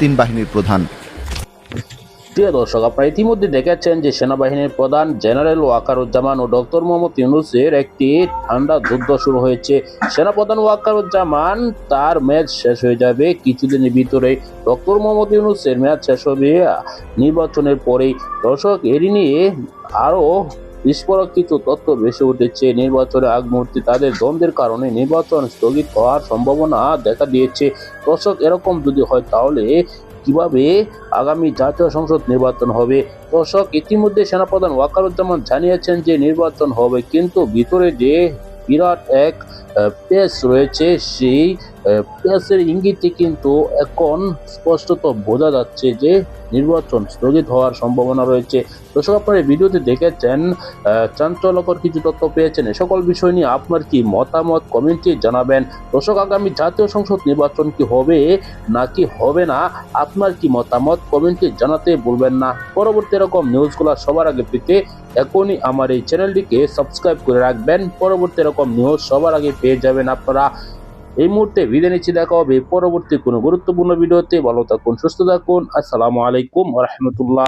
তিন বাহিনীর প্রধান। প্রিয় দর্শক, আপনারা ইতিমধ্যে দেখেছেন যে সেনাবাহিনীর প্রধান জেনারেল ওয়াকারুজ্জামান ও ডক্টর মোহাম্মদ ইউনুসের একটি ঠান্ডা যুদ্ধ শুরু হয়েছে। সেনাপ্রধান ওয়াকারুজ্জামান, তার ম্যাচ শেষ হয়ে যাবে কিছুদিনের ভিতরে। ডক্টর মোহাম্মদ ইউনুসের ম্যাচ শেষ হবে নির্বাচনের পরেই। দর্শক এরই নিয়ে আরও বিস্ফোরক তত্ত্ব ভেসে উঠেছে। নির্বাচনের আগ মুহূর্তে তাদের দ্বন্দ্বের কারণে নির্বাচন স্থগিত হওয়ার সম্ভাবনা দেখা দিয়েছে। দর্শক, এরকম যদি হয় তাহলে কীভাবে আগামী জাতীয় সংসদ নির্বাচন হবে? দর্শক, ইতিমধ্যে সেনাপ্রধান ওয়াকারুজ্জামান জানিয়েছেন যে নির্বাচন হবে, কিন্তু ভিতরে যে বিরাট এক পেস রয়েছে সেই পেসের ইঙ্গিতে কিন্তু এখন স্পষ্টত বোঝা যাচ্ছে যে নির্বাচন স্থগিত হওয়ার সম্ভাবনা রয়েছে। দর্শক আপনারা ভিডিওতে দেখেছেন আহ, চাঞ্চল্যকর কিছু তথ্য পেয়েছেন। এ সকল বিষয় নিয়ে আপনার কি মতামত কমেন্টে জানাবেন। দর্শক আগামী জাতীয় সংসদ নির্বাচন কি হবে নাকি হবে না আপনার কি মতামত কমেন্টে জানাতে ভুলবেন না। পরবর্তী এরকম নিউজগুলো সবার আগে পেতে এখনই আমার এই চ্যানেলটিকে সাবস্ক্রাইব করে রাখবেন। পরবর্তী এরকম নিউজ সবার আগে পেয়ে যাবেন আপনারা। এই মুহূর্তে বিদায় নিচ্ছি, দেখা হবে পরবর্তী কোনো গুরুত্বপূর্ণ ভিডিওতে। ভালো থাকুন, সুস্থ থাকুন। আসসালামু আলাইকুম রহমতুল্লাহ।